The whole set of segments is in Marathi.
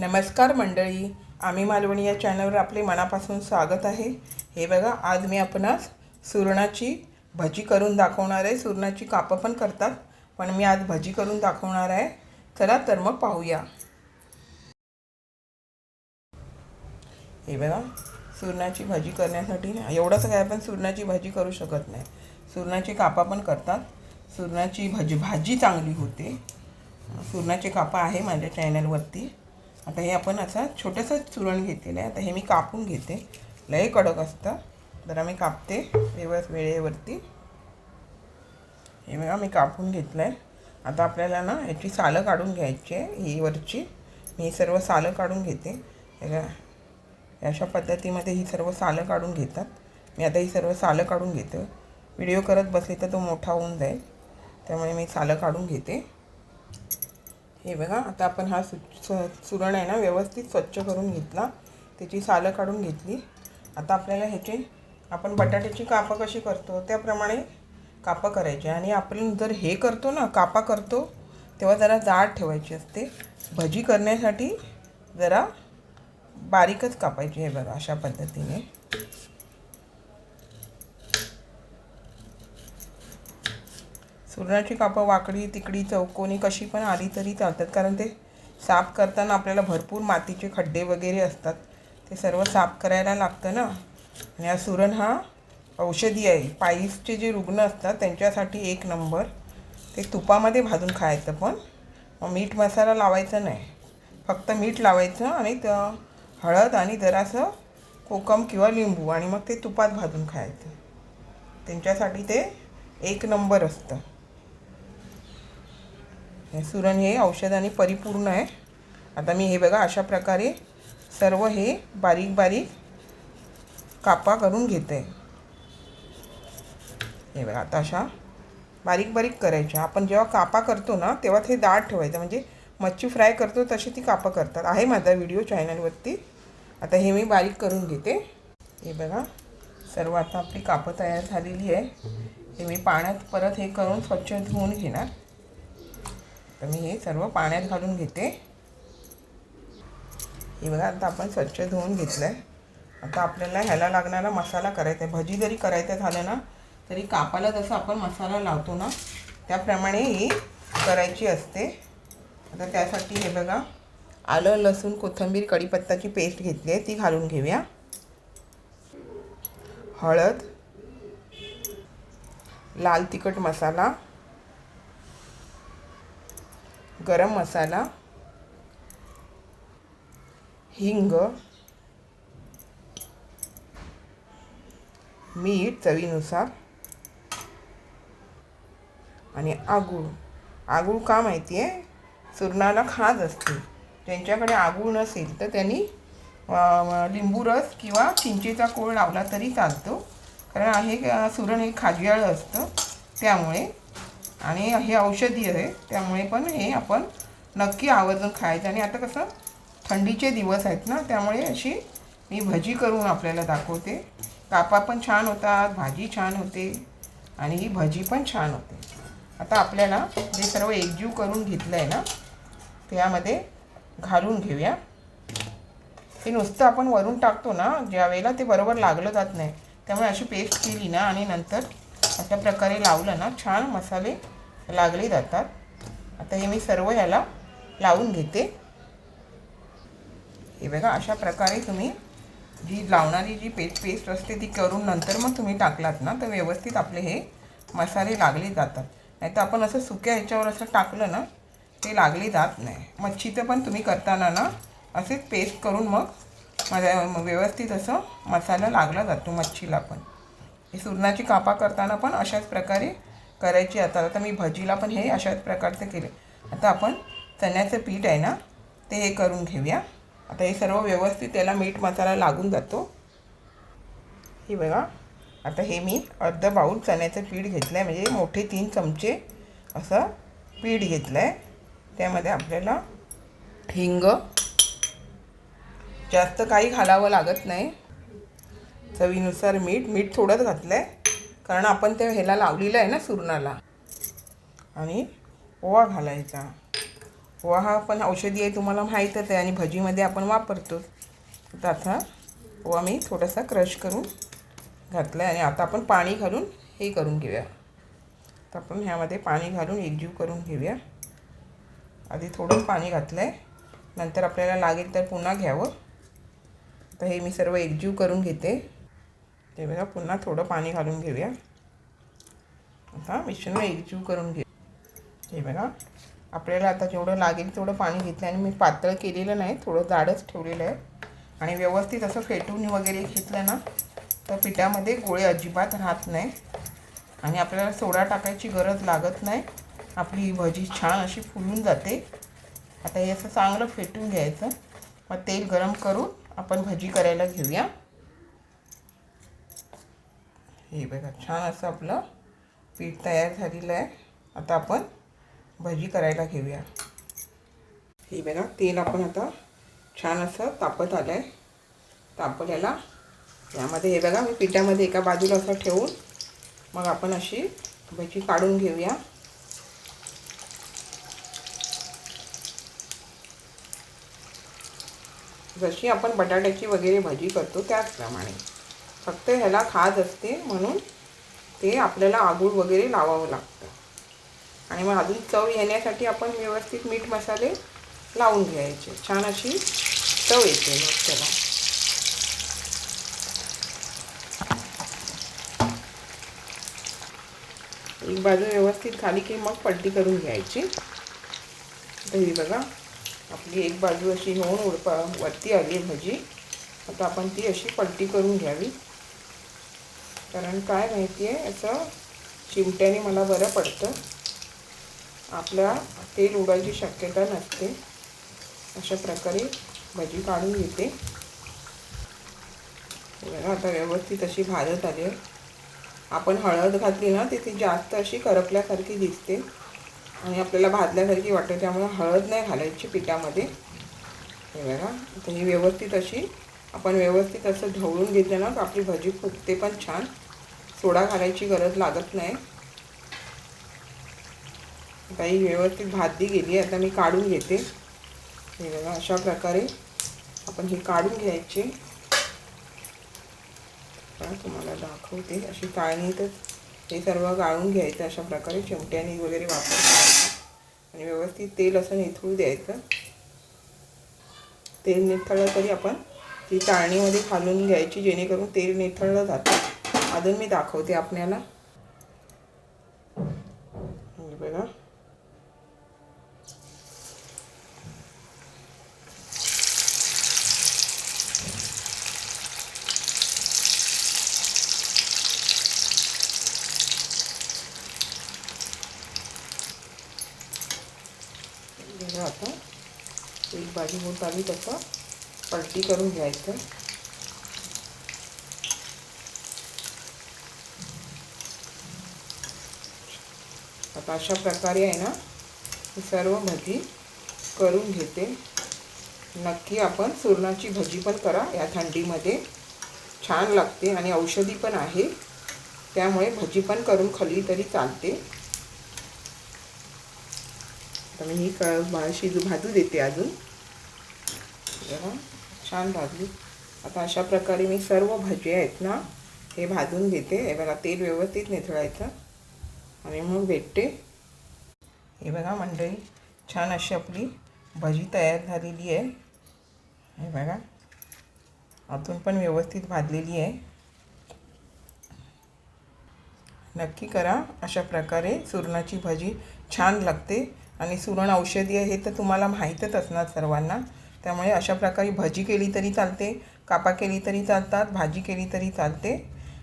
नमस्कार मंडळी आम्ही मालवणी या चॅनलवर आपले मनापासून स्वागत आहे. हे बघा आज मी आपणास सुरणाची भजी करून दाखवणार आहे. सुरणाची कापं पण करतात पण मी आज भजी करून दाखवणार आहे. चला तर मग पाहूया. हे बघा सुरणाची भाजी करण्यासाठी ना एवढंच काय आपण सुरणाची भाजी करू शकत नाही. सुरणाची कापा पण करतात. सुरणाची भाजी भाजी चांगली होते. सुरणाची कापा आहे माझ्या चॅनलवरती. आता हे आपण असं छोटंसं चुरण घेतलेलं आहे. आता हे मी कापून घेते. लय कडक असतं. जरा मी कापते व्यवस वेळेवरती. हे बघा मी कापून घेतलं आहे आता आपल्याला ना याची सालं काढून घ्यायची आहे ही वरची. मी ही सर्व सालं काढून घेते. अशा पद्धतीमध्ये ही सर्व सालं काढून घेतात. मी आता ही सर्व सालं काढून घेते. व्हिडिओ करत बसले तर तो मोठा होऊन जाईल. त्यामुळे मी सालं काढून घेते. हे बघा आता आपण हा सु सुरण आहे ना व्यवस्थित स्वच्छ करून घेतला. त्याची सालं काढून घेतली. आता आपल्याला ह्याचे आपण बटाट्याची कापं कशी करतो त्याप्रमाणे कापं करायची. आणि आपण जर हे करतो ना कापा करतो तेव्हा जरा जाड ठेवायची असते. भजी करण्यासाठी जरा बारीकच कापायची हे बघा अशा पद्धतीने. सुरणाची कापं वाकडी तिकडी चौकोनी कशी पण आली तरी चालतात. कारण ते साफ करताना आपल्याला भरपूर मातीचे खड्डे वगैरे असतात. ते सर्व साफ करायला लागतं ना. आणि हा सुरण हा औषधी आहे. पायीसचे जे रुग्ण असतात त्यांच्यासाठी एक नंबर. ते तुपामध्ये भाजून खायचं पण. मग मीठ मसाला लावायचा नाही. फक्त मीठ लावायचं आणि त हळद आणि जरासं कोकम किंवा लिंबू आणि मग ते तुपात भाजून खायचं. त्यांच्यासाठी ते एक नंबर असतं. सुरण हे औषधाने परिपूर्ण आहे. आता मी हे बघा अशा प्रकारे सर्व हे बारीक बारीक कापा करून घेते. हे बघा आता अशा बारीक बारीक करायच्या. आपण जेव्हा कापा करतो ना तेव्हा ते दाट ठेवायचं. म्हणजे मच्छी फ्राय करतो तशी ती कापं करतात. आहे माझा व्हिडिओ चॅनलवरती. आता हे मी बारीक करून घेते. हे बघा सर्व आता आपली कापं तयार झालेली आहे. हे मी पाण्यात परत हे करून स्वच्छ धुवून घेणार. तर मी हे सर्व पाण्यात घालून घेते. हे बघा आता आपण स्वच्छ धुवून घेतलं आहे आता आपल्याला ह्याला लागणारा मसाला करायचा आहे. भजी जरी करायचं झालं ना तरी कापाला जसं आपण मसाला लावतो ना त्याप्रमाणे ही करायची असते. आता त्यासाठी हे बघा आलं लसूण कोथिंबीर कढीपत्ताची पेस्ट घेतली आहे. ती घालून घेऊया. हळद लाल तिखट मसाला गरम मसाला हिंग मीठ चवीनुसार आणि आगूळ. आगूळ का माहिती आहे सुरणाला खाज असते. त्यांच्याकडे आगूळ नसेल तर त्यांनी लिंबू रस किंवा चिंचेचा कोळ लावला तरी चालतो. कारण हे सुरण हे खाजियाळं असतं. त्यामुळे आणि हे औषधी आहे त्यामुळे पण हे आपण नक्की आवर्जून खायचं. आणि आता कसं थंडीचे दिवस आहेत ना त्यामुळे अशी मी भजी करून आपल्याला दाखवते. कापा पण छान होतात भाजी छान होते आणि ही भजी पण छान होते. आता आपल्याला जे सर्व एकजीव करून घेतलं आहे ना त्यामध्ये घालून घेऊया. हे नुसतं आपण वरून टाकतो ना ज्या वेळेला ते बरोबर लागलं जात नाही त्यामुळे अशी पेस्ट केली ना आणि नंतर अशा प्रकारे लावलं ना छान मसाले लागले जातात. आता हे मी सर्व ह्याला लावून घेते. हे बघा अशा प्रकारे तुम्ही जी लावणारी जी पेस्ट पेस्ट असते ती करून नंतर मग तुम्ही टाकलात ना तर व्यवस्थित आपले हे मसाले लागले जातात. नाही तर आपण असं सुक्या ह्याच्यावर असं टाकलं ना ते लागले जात नाही. मच्छीचं पण तुम्ही करताना ना असेच पेस्ट करून मग व्यवस्थित असं मसाला लागला जातो मच्छीला पण. ही सुरणाची कापा करताना पण अशाच प्रकारे करायची आता. आता मी भजीला पण हे अशाच प्रकारचे केले. आता आपण चण्याचं पीठ आहे ना ते हे करून घेऊया. आता हे सर्व व्यवस्थित त्याला मीठ मसाला लागून जातो. हे बघा आता हे मी अर्ध बाऊल चण्याचं पीठ घेतलं आहे म्हणजे मोठे तीन चमचे असं पीठ घेतलं आहे त्यामध्ये आपल्याला हिंग. जास्त काही घालावं लागत नाही. चवीनुसार मीठ मीठ थोडंच घातलं आहे कारण आपण ते ह्याला लावलेलं आहे ना सुरणाला. आणि ओवा घालायचा. ओवा हा पण औषधी आहे तुम्हाला माहीतच आहे आणि भजीमध्ये आपण वापरतोच तर आता ओवा मी थोडासा क्रश करून घातला आहे आणि आता आपण पाणी घालून हे करून घेऊया. तर आपण ह्यामध्ये पाणी घालून एकजीव करून घेऊया. आधी थोडंच पाणी घातलं आहे नंतर आपल्याला लागेल तर पुन्हा घ्यावं. तर हे मी सर्व एकजीव करून घेते. ते बघा पुन्हा थोडं पाणी घालून घेऊया. आता मिश्रण एकजीव करून घेऊ हे बघा आपल्याला आता जेवढं लागेल तेवढं पाणी घेतलं आणि मी पातळ केलेलं नाही थोडं जाडच ठेवलेलं आहे. आणि व्यवस्थित असं फेटून वगैरे घेतलं ना तर पिठामध्ये गोळे अजिबात राहत नाही. आणि आपल्याला सोडा टाकायची गरज लागत नाही. आपली ही भजी छान अशी फुलून जाते. आता हे असं चांगलं फेटून घ्यायचं. मग तेल गरम करून आपण भजी करायला घेऊया. हे बघा छान असं आपलं पीठ तयार झालेलं आहे. आता आपण भजी करायला घेऊया. हे बघा तेल आपण आता छान असं तापत आलं आहे तापल्याला यामध्ये हे बघा मी पिठामध्ये एका बाजूला असं ठेवून मग आपण अशी भजी काढून घेऊया. जशी आपण बटाट्याची वगैरे भजी करतो त्याचप्रमाणे. फक्त ह्याला खाज असते म्हणून ते आपल्याला आगूळ वगैरे लावावं लागतं. आणि मग अजून चव येण्यासाठी आपण व्यवस्थित मीठ मसाले लावून घ्यायचे. छान अशी चव येते मग त्याला. एक बाजू व्यवस्थित खाली की मग पलटी करून घ्यायची. तर ही बघा आपली एक बाजू अशी होऊन उडपा वरती आली आहे भजी. आता आपण ती अशी पलटी करून घ्यावी. कारण काय माहिती आहे असं चिमट्याने मला बरं पडतं. आपल्या तेल उडायची शक्यता नसते. अशा प्रकारे भजी काढून घेते. बघा आता व्यवस्थित अशी भाजत आली आहे. आपण हळद घातली ना ती जास्त अशी करपल्यासारखी दिसते. आणि आपल्याला भाजल्यासारखी वाटते त्यामुळे हळद नाही घालायची पिठामध्ये. हे बघा आता ही व्यवस्थित अशी आपण व्यवस्थित असं ढवळून घेतलं ना तर आपली भजी फुगते पण छान. सोडा घालायची गरज लागत नाही. आता ही व्यवस्थित भाजली गेली आता मी काढून घेते. हे बघा अशा प्रकारे आपण हे काढून घ्यायची. तुम्हाला दाखवते. अशी चाळणीतच हे सर्व गाळून घ्यायचं अशा प्रकारे. चिमट्याने वगैरे वापर आणि व्यवस्थित तेल असं निथळू द्यायचं. तेल निथळलं तरी आपण ती चाळणीमध्ये घालून घ्यायची जेणेकरून तेल निथळलं जातं. अजून मी दाखवते आपल्याला. बघा. आता. एक बाजू होत आली तसं पलटी करून घ्यायचं. आता अशा प्रकारे आहे ना सर्व भजी करून घेते. नक्की आपण सुरणाची भजी पण करा या थंडीमध्ये. छान लागते आणि औषधी पण आहे. त्यामुळे भजी पण करून खाल्ली तरी चालते. तर मी ही क शिजू भाजू देते अजून. छान भाजली. आता अशा प्रकारे मी सर्व भजी आहेत ना हे भाजून घेते. मला बघा तेल व्यवस्थित निथळायचं. आणि मग भेटते. हे बघा मंडळी छान अशी आपली भजी तयार झालेली आहे. हे बघा आतून पण व्यवस्थित भाजलेली आहे. नक्की करा अशा प्रकारे सुरणाची भजी छान लागते. आणि सुरण औषधी आहे हे तर तुम्हाला माहीतच असणार सर्वांना. त्यामुळे अशा प्रकारे भजी केली तरी चालते कापा केली तरी चालतात भाजी केली तरी चालते.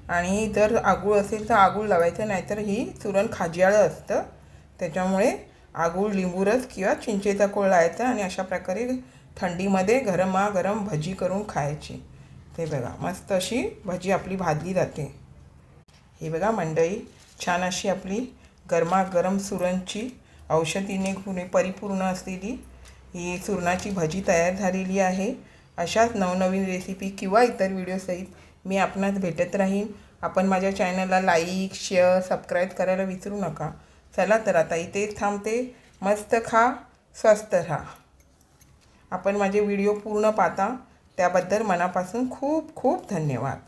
आणि जर आगूळ असेल तर आगूळ लावायचं नाहीतर ही सुरण खाजियाळं असतं. त्याच्यामुळे आगूळ लिंबूरस किंवा चिंचेचा कोळ लावायचा आणि अशा प्रकारे थंडीमध्ये गरमागरम भजी करून खायची. ते बघा मस्त अशी भजी आपली भाजली जाते. हे बघा मंडई छान अशी आपली गरमागरम सुरणची औषधीने गुणे परिपूर्ण असलेली ही सुरणाची भजी तयार झालेली आहे. अशाच नवनवीन रेसिपी किंवा इतर व्हिडिओसहित मी आपणास भेटत राहीन. आपण माझ्या चॅनलला लाईक शेअर सबस्क्राईब करायला विसरू नका. चला तर आता इथेच थांबते. मस्त खा स्वस्थ राहा. आपण माझे व्हिडिओ पूर्ण पाहता. त्याबद्दल मनापासून खूप खूप धन्यवाद.